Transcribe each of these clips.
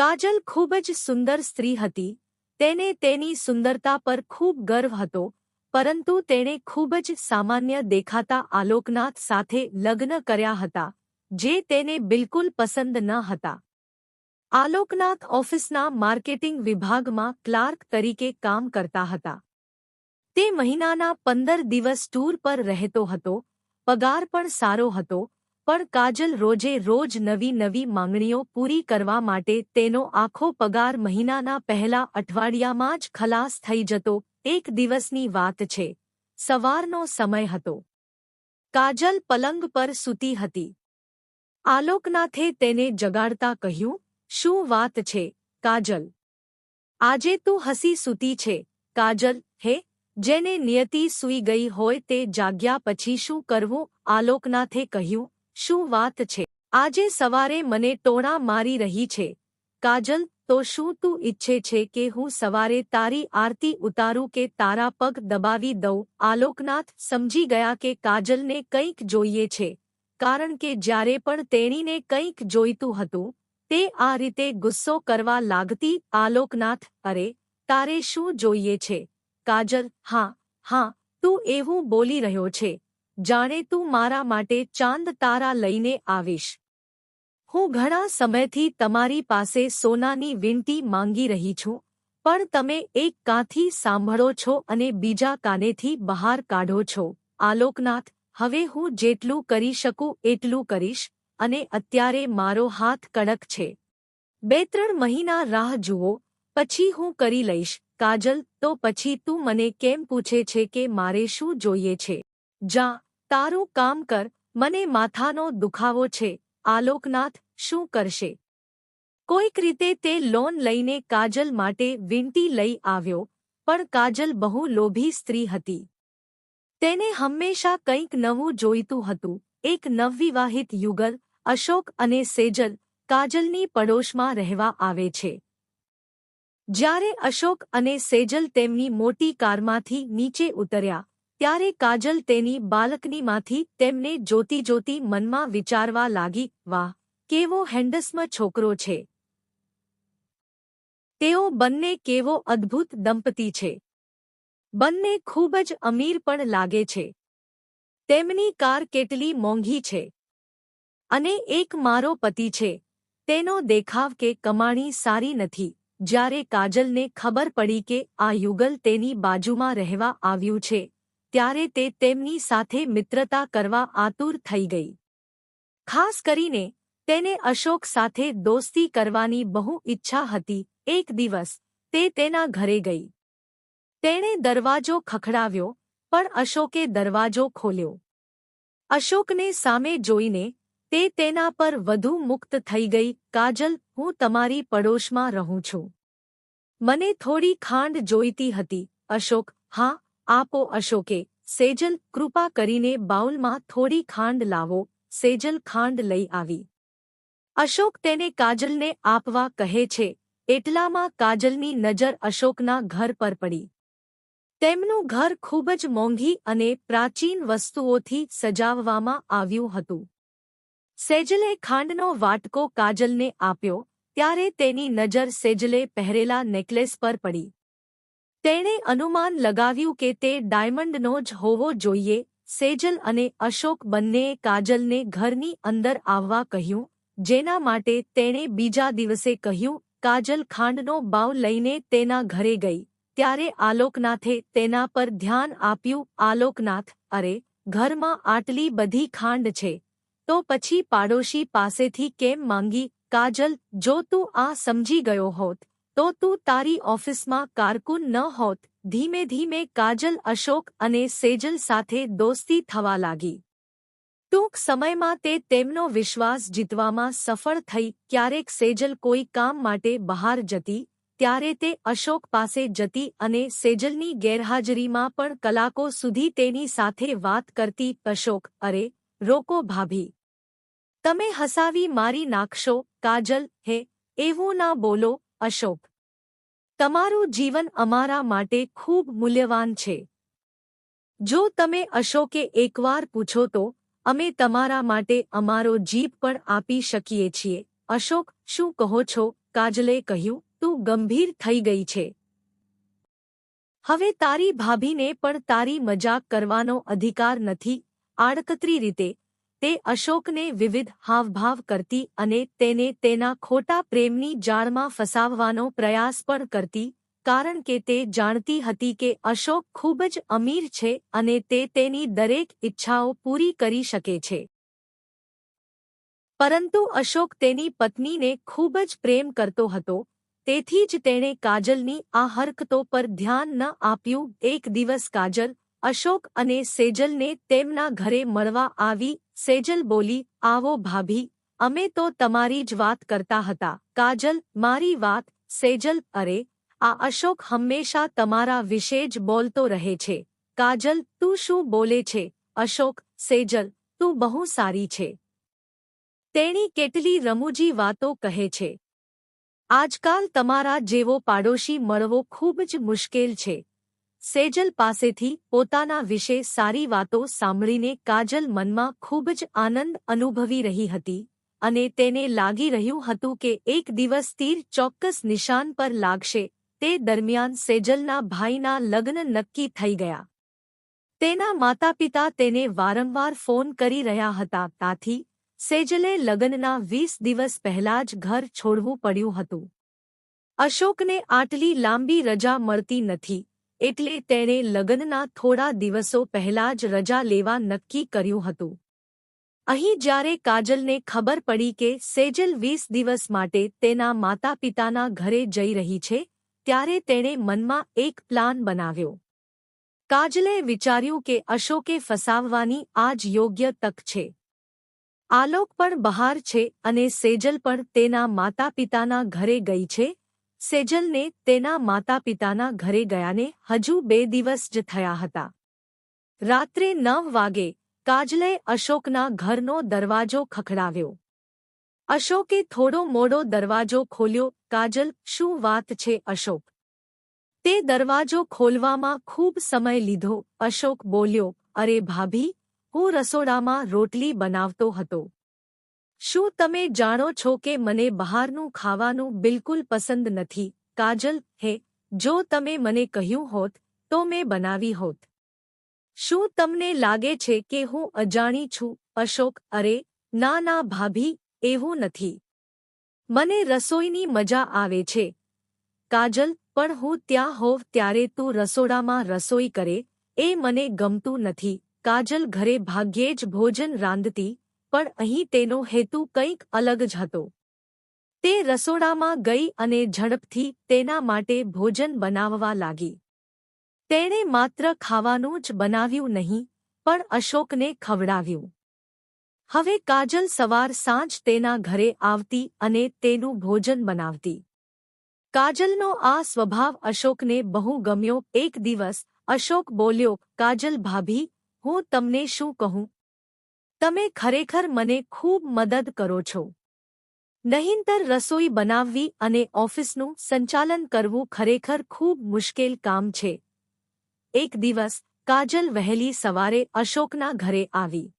કાજલ ખૂબ જ સુંદર સ્ત્રી હતી. તેને તેની સુંદરતા પર ખૂબ ગર્વ હતો, પરંતુ તેણે ખૂબ જ સામાન્ય દેખાતા આલોકનાથ સાથે લગ્ન કર્યા હતા, જે તેને બિલકુલ પસંદ ન હતા. આલોકનાથ ઓફિસના માર્કેટિંગ વિભાગમાં ક્લાર્ક તરીકે કામ કરતા હતા. તે મહિનાના પંદર દિવસ ટૂર પર રહેતો હતો, પગાર પણ સારો હતો પણ કાજલ રોજે રોજ નવી નવી માંગણીઓ પૂરી કરવા માટે તેનો આખો પગાર મહિનાના પહેલા અઠવાડિયામાં જ ખલાસ થઈ જતો એક દિવસની વાત છે. સવારનો સમય હતો. કાજલ પલંગ પર સૂતી હતી. આલોકનાથે તેને જગાડતા કહ્યું, શું વાત છે, કાજલ? આજે તું હસી સૂતી છે. કાજલ, હે? જેને નિયતિ સૂઈ ગઈ હોય તે જાગ્યા પછી શું કરવું? આલોકનાથે કહ્યું શું વાત છે? આજે સવારે મને ટોણા મારી રહી છે. કાજલ, તો શું તું ઈચ્છે છે કે હું સવારે તારી આરતી ઉતારું કે તારા પગ દબાવી દઉં? આલોકનાથ સમજી ગયા કે કાજલને કંઈક જોઈએ છે. કારણ કે જ્યારે પણ તેણીને કંઈક જોઈતું હતું, તે આ રીતે ગુસ્સો કરવા લાગતી, આલોકનાથ, અરે, તારે શું જોઈએ છે? કાજલ, હા હા, તું એવું બોલી રહ્યો છે. જાણે તું મારા માટે ચાંદ તારા લઈને આવીશ. હું ઘણા સમયથી તમારી પાસે સોનાની વિનંતી માંગી રહી છું, પણ તમે એક કાંથી સાંભળો છો અને બીજા કાનેથી બહાર કાઢો છો. આલોકનાથ, હવે હું જેટલું કરી શકું એટલું કરીશ, અને અત્યારે મારો હાથ કડક છે. બે ત્રણ મહિના રાહ જુઓ, પછી હું કરી લઈશ. કાજલ, તો પછી તું મને કેમ પૂછે છે કે મારે શું જોઈએ છે? જા તારું કામ કર, મને માથાનો દુખાવો છે, આલોકનાથ શું કરશે? કોઈક રીતે તે લોન લઈને કાજલ માટે વિનંતી લઈ આવ્યો, પણ કાજલ બહુ લોભી સ્ત્રી હતી. તેને હંમેશા કંઈક નવું જોઈતું હતું, એક નવવિવાહિત યુગલ, અશોક અને સેજલ, કાજલની પડોશમાં રહેવા આવે છે. જ્યારે અશોક અને સેજલ તેમની મોટી કારમાંથી નીચે ઉતર્યા ત્યારે કાજલ તેની બાલકનીમાંથી તેમને જોતી જોતી મનમાં વિચારવા લાગી, વાહ, કેવો હેન્ડસમ છોકરો છે. તેઓ બંને કેવો અદ્ભુત દંપતી છે. બંને ખૂબ જ અમીર પણ લાગે છે. તેમની કાર કેટલી મોંઘી છે. અને એક મારો પતિ છે. તેનો દેખાવ કે કમાણી સારી નથી. જ્યારે કાજલને ખબર પડી કે આ યુગલ તેની બાજુમાં રહેવા આવ્યું છે. ત્યારે તે તેમની સાથે મિત્રતા કરવા આતુર થઈ ગઈ. ખાસ કરીને, તેને અશોક સાથે દોસ્તી કરવાની બહુ ઈચ્છા હતી. એક દિવસ, તે તેના ઘરે ગઈ. તેણે દરવાજો ખખડાવ્યો, પણ અશોકે દરવાજો ખોલ્યો. અશોકને સામે જોઈને, તે તેના પર વધુ મુક્ત થઈ ગઈ, કાજલ, હું તમારી પડોશમાં રહું છું. મને થોડી ખાંડ જોઈતી હતી. અશોક, હા આપો અશોકે, સેજલ, કૃપા કરીને બાઉલમાં થોડી ખાંડ લાવો. સેજલ ખાંડ લઈ આવી. અશોક તેને કાજલને આપવા કહે છે. એટલામાં કાજલની નજર અશોકના ઘર પર પડી. તેમનું ઘર ખૂબ જ મોંઘી અને પ્રાચીન વસ્તુઓથી સજાવવામાં આવ્યું હતું. સેજલે ખાંડનો વાટકો કાજલને આપ્યો, ત્યારે તેની નજર સેજલે પહેરેલા નેકલેસ પર પડી. તેણે અનુમાન લગાવ્યું કે તે ડાયમંડનો જ હોવો જોઈએ, સેજલ અને અશોક બંનેએ કાજલને ઘરની અંદર આવવા કહ્યું, જેના માટે તેણે બીજા દિવસે કહ્યું, કાજલ ખાંડનો બાવ લઈને તેના ઘરે ગઈ, ત્યારે આલોકનાથે તેના પર ધ્યાન આપ્યું, આલોકનાથ, અરે, ઘરમાં આટલી બધી ખાંડ છે, તો પછી પાડોશી પાસેથી કેમ માંગી, કાજલ, જો તું આ સમજી ગયો હોત તો તું તારી ઓફિસમાં કારકુન ન હોત, ધીમે ધીમે કાજલ અશોક અને સેજલ સાથે દોસ્તી થવા લાગી. ટૂંક સમયમાં તે તેમનો વિશ્વાસ જીતવામાં સફળ થઈ, ક્યારેક સેજલ કોઈ કામ માટે બહાર જતી, ત્યારે તે અશોક પાસે જતી અને સેજલની ગેરહાજરીમાં પણ કલાકો સુધી તેની સાથે વાત કરતી, અશોક, અરે, રોકો ભાભી. તમે હસાવી મારી નાખશો, કાજલ, હે, એવું ના બોલો અશોક, તમારું જીવન અમારા માટે ખૂબ મૂલ્યવાન છે. જો તમે અશોકે એકવાર પૂછો તો, અમે તમારા માટે અમારો જીભ પણ આપી શકીએ છીએ. અશોક, શું કહો છો? કાજલે કહ્યું, તું ગંભીર થઈ ગઈ છે. હવે તારી ભાભીને પણ તારી મજાક કરવાનો અધિકાર નથી. આડકતરી રીતે તે અશોકને વિવિધ હાવભાવ કરતી અને તેને તેના ખોટા પ્રેમની જાળમાં ફસાવવાનો પ્રયાસ પણ કરતી, કારણ કે તે જાણતી હતી કે અશોક ખૂબ જ અમીર છે અને તે તેની દરેક ઇચ્છાઓ પૂરી કરી શકે છે. પરંતુ અશોક તેની પત્નીને ખૂબ જ પ્રેમ કરતો હતો, તેથી જ તેણે કાજલની આ હરકતો પર ધ્યાન ન આપ્યું. એક દિવસ કાજલ, અશોક અને સેજલને તેમના ઘરે મળવા આવી સેજલ બોલી, આવો ભાભી, અમે તો તમારી જ વાત કરતા હતા. કાજલ, મારી વાત, સેજલ, અરે, આ અશોક હંમેશા તમારા વિશે જ બોલતો રહે છે. કાજલ, તું શું બોલે છે? અશોક, સેજલ, તું બહુ સારી છે. તેણી કેટલી રમૂજી વાતો કહે છે. આજકાલ તમારા જેવો પાડોશી મળવો ખૂબ જ મુશ્કેલ છે. સેજલ પાસેથી પોતાના વિશે સારી વાતો સાંભળીને કાજલ મનમાં ખૂબ જ આનંદ અનુભવી રહી હતી અને તેને લાગી રહ્યું હતું કે એક દિવસ તીર ચોક્કસ નિશાન પર લાગશે, તે દરમિયાન સેજલના ભાઈના લગ્ન નક્કી થઈ ગયા. તેના માતાપિતા તેને વારંવાર ફોન કરી રહ્યા હતા, તાથી સેજલે લગ્નના વીસ દિવસ પહેલા જ ઘર છોડવું પડ્યું હતું. અશોકને આટલી લાંબી રજા મળતી નથી એટલે તેણે લગ્નના થોડા દિવસો પહેલા જ રજા લેવા નક્કી કર્યું હતું. અહીં જ્યારે કાજલને ખબર પડી કે સેજલ વીસ દિવસ માટે તેના માતાપિતાના ઘરે જઈ રહી છે, ત્યારે તેણે મનમાં એક પ્લાન બનાવ્યો. કાજલે વિચાર્યું કે અશોકે ફસાવવાની આ જ યોગ્ય તક છે. આલોક પણ બહાર છે અને સેજલ પણ તેના માતાપિતાના ઘરે ગઈ છે સેજલને તેના માતાપિતાના ઘરે ગયાને હજુ બે દિવસ જ થયા હતા. રાત્રે નવ વાગે કાજલે અશોકના ઘરનો દરવાજો ખખડાવ્યો. અશોકે થોડો મોડો દરવાજો ખોલ્યો, કાજલ, શું વાત છે અશોક? તે દરવાજો ખોલવામાં ખૂબ સમય લીધો. અશોક બોલ્યો, અરે ભાભી, હું રસોડામાં રોટલી બનાવતો હતો. શું તમે જાણો છો કે મને બહારનું ખાવાનું બિલકુલ પસંદ નથી? કાજલ, હે, જો તમે મને કહ્યું હોત, તો મેં બનાવી હોત. શું તમને લાગે છે કે હું અજાણી છું? અશોક, અરે, ના ના, ભાભી, એવું નથી. મને રસોઈની મજા આવે છે. કાજલ, પણ હું ત્યાં હોવ ત્યારે તું રસોડામાં રસોઈ કરે, એ મને ગમતું નથી. કાજલ ઘરે ભાગ્યે જ ભોજન રાંધતી પણ અહીં તેનો હેતુ કંઈક અલગ જ હતો. તે રસોડામાં ગઈ અને ઝડપથી તેના માટે ભોજન બનાવવા લાગી. તેણે માત્ર ખાવાનું જ બનાવ્યું નહીં, પણ અશોકને ખવડાવ્યું. હવે કાજલ સવાર સાંજ તેના ઘરે આવતી અને તેનું ભોજન બનાવતી. કાજલનો આ સ્વભાવ અશોકને બહુ ગમ્યો. એક દિવસ અશોક બોલ્યો, કાજલ ભાભી, હું તમને શું કહું? તમે ખરેખર મને ખૂબ મદદ કરો છો. નહીંતર રસોઈ બનાવવી અને ઓફિસનું સંચાલન કરવું ખરેખર ખૂબ મુશ્કેલ કામ છે. એક દિવસ, કાજલ વહેલી સવારે અશોકના ઘરે આવી.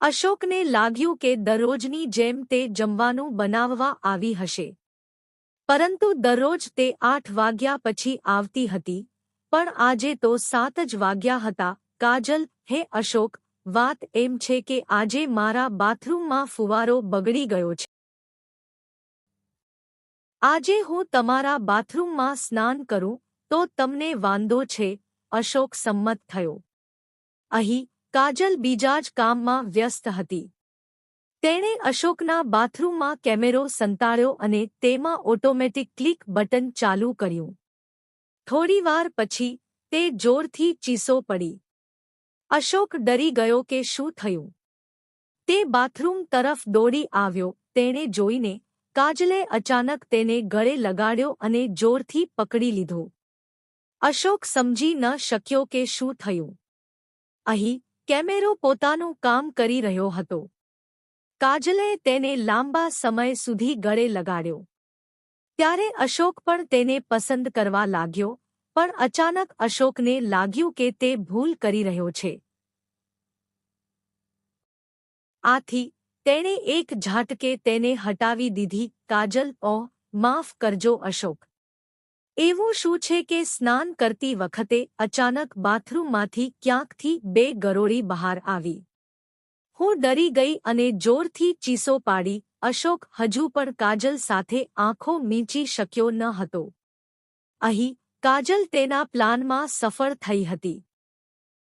અશોકને લાગ્યું કે દરરોજની જેમ તે જમવાનું બનાવવા આવી હશે. પરંતુ દરરોજ તે આઠ વાગ્યા પછી આવતી હતી, પણ આજે તો સાત જ વાગ્યા હતા, કાજલ, હે અશોક વાત એમ છે કે આજે મારા બાથરૂમમાં ફુવારો બગડી ગયો છે. આજે હું તમારા બાથરૂમમાં સ્નાન કરું, તો તમને વાંધો છે, અશોક સંમત થયો. અહીં, કાજલ બીજા જ કામમાં વ્યસ્ત હતી. તેણે અશોકના બાથરૂમમાં કેમેરો સંતાડ્યો અને તેમાં ઓટોમેટિક ક્લિક બટન ચાલુ કર્યું. થોડીવાર પછી, તે જોરથી ચીસો પડી. અશોક ડરી ગયો કે શું થયું? તે બાથરૂમ તરફ દોડી આવ્યો, તેણે જોઈને કાજલે અચાનક તેને ગળે લગાડ્યો અને જોરથી પકડી લીધો. અશોક સમજી ન શક્યો કે શું થયું. અહીં કેમેરો પોતાનું કામ કરી રહ્યો હતો. કાજલે તેને લાંબા સમય સુધી ગળે લગાડ્યો. ત્યારે અશોક પણ તેને પસંદ કરવા લાગ્યો પણ અચાનક અશોકને લાગ્યું કે તે ભૂલ કરી રહ્યો છે. આથી, તેણે એક ઝાટકે તેને હટાવી દીધી, કાજલ, ઓ, માફ કરજો, અશોક. એવું શું છે કે સ્નાન કરતી વખતે અચાનક બાથરૂમમાંથી ક્યાંકથી બે ગરોળી બહાર આવી? હું ડરી ગઈ અને જોરથી ચીસો પાડી, અશોક, હજુ પણ કાજલ સાથે આંખો મીંચી શક્યો ન હતો. અહીં કાજલ તેના પ્લાનમાં સફળ થઈ હતી.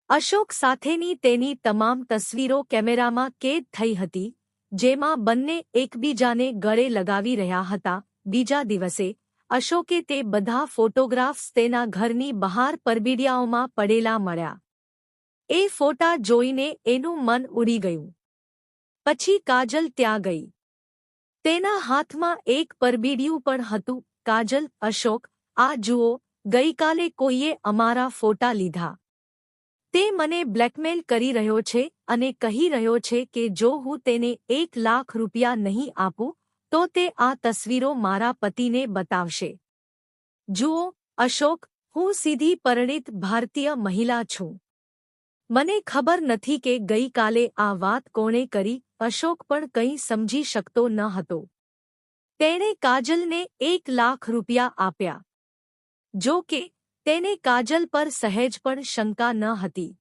અશોક સાથેની તેની તમામ તસવીરો કેમેરામાં કેદ થઈ હતી, જેમાં બંને એકબીજાને ગળે લગાવી રહ્યા હતા. બીજા દિવસે, અશોકે તે બધા ફોટોગ્રાફ્સ તેના ઘરની બહાર પરબીડિયાઓમાં પડેલા મળ્યા. એ ફોટા જોઈને એનું મન ઉડી ગયું. પછી કાજલ ત્યાં ગઈ. તેના હાથમાં એક પરબીડિયું પણ હતું. કાજલ, અશોક, આ જુઓ ગઈકાલે કોઈએ અમારા ફોટા લીધા. તે મને બ્લેકમેલ કરી રહ્યો છે અને કહી રહ્યો છે કે જો હું તેને એક લાખ રૂપિયા નહીં આપું, તો તે આ તસવીરો મારા પતિને બતાવશે. જુઓ, અશોક, હું સીધી પરિણિત ભારતીય મહિલા છું. મને ખબર નથી કે ગઈકાલે આ વાત કોણે કરી, અશોક પણ કંઈ સમજી શકતો ન હતો. તેણે કાજલને એક લાખ રૂપિયા આપ્યા. જો કે, તેને કાજલ પર સહેજ પણ શંકા ન હતી.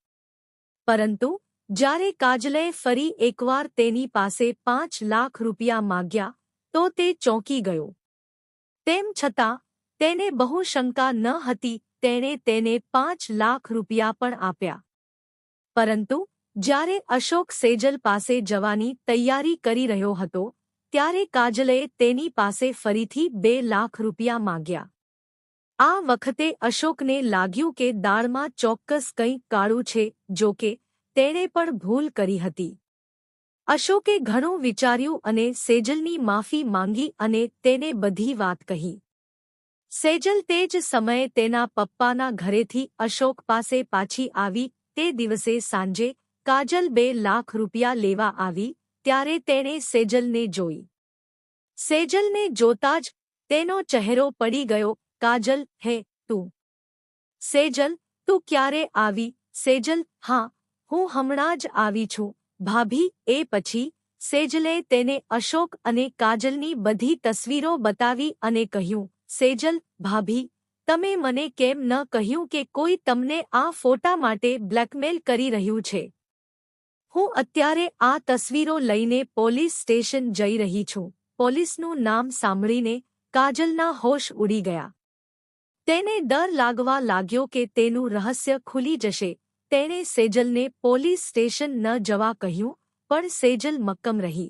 પરંતુ, જ્યારે કાજલે ફરી એકવાર તેની પાસે પાંચ લાખ રૂપિયા માગ્યા, તો તે ચોંકી ગયો. તેમ છતાં, તેને બહુ શંકા ન હતી, તેણે તેને પાંચ લાખ રૂપિયા પણ આપ્યા. પરંતુ, જ્યારે અશોક સેજલ પાસે જવાની તૈયારી કરી રહ્યો હતો, ત્યારે કાજલે તેની પાસે ફરીથી બે લાખ રૂપિયા માંગ્યા. આ વખતે અશોકને લાગ્યું કે દાળમાં ચોક્કસ કંઈક કાળું છે, જો કે તેણે પણ ભૂલ કરી હતી. અશોકે ઘણું વિચાર્યું અને સેજલની માફી માંગી અને તેને બધી વાત કહી. સેજલ તે જ સમયે તેના પપ્પાના ઘરેથી અશોક પાસે પાછી આવી, તે દિવસે સાંજે કાજલ બે લાખ રૂપિયા લેવા આવી, ત્યારે તેણે સેજલને જોઈ. સેજલને જોતા જ તેનો ચહેરો પડી ગયો કાજલ હે તું સેજલ તું ક્યારે આવી સેજલ હા હું હમણાં જ આવી છું ભાભી એ પછી સેજલે તેને અશોક અને કાજલની બધી તસવીરો બતાવી અને કહ્યું, સેજલ, ભાભી, તમે મને કેમ ન કહ્યું કે કોઈ તમને આ ફોટા માટે બ્લેકમેલ કરી રહ્યું છે? હું અત્યારે આ તસવીરો લઈને પોલીસ સ્ટેશન જઈ રહી છું. પોલીસનું નામ સાંભળીને કાજલના હોશ ઉડી ગયા. તેને ડર લાગવા લાગ્યો કે તેનું રહસ્ય ખુલી જશે. તેણે સેજલને પોલીસ સ્ટેશન ન જવા કહ્યું, પણ સેજલ મક્કમ રહી.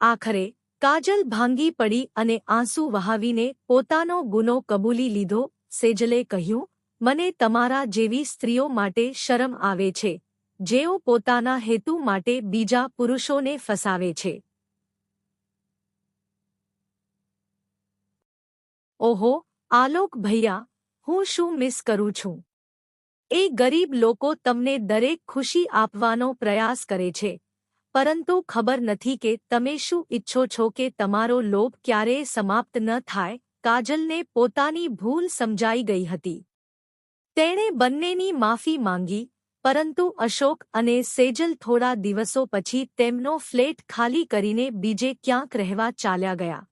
આખરે કાજલ ભાંગી પડી અને આંસુ વહાવીને પોતાનો ગુનો કબૂલી લીધો. સેજલે કહ્યું, મને તમારા જેવી સ્ત્રીઓ માટે શરમ આવે છે. જેઓ પોતાના હેતુ માટે બીજા પુરુષોને ફસાવે છે. ઓહો આલોક ભૈયા, હું શું મિસ કરું છું? એ ગરીબ લોકો તમને દરેક ખુશી આપવાનો પ્રયાસ કરે છે. પરંતુ ખબર નથી કે તમે શું ઈચ્છો છો કે તમારો લોભ ક્યારેય સમાપ્ત ન થાય, કાજલને પોતાની ભૂલ સમજાઈ ગઈ હતી. તેણે બંનેની માફી માંગી, પરંતુ અશોક અને સેજલ થોડા દિવસો પછી તેમનો ફ્લેટ ખાલી કરીને બીજે ક્યાંક રહેવા ચાલ્યા ગયા.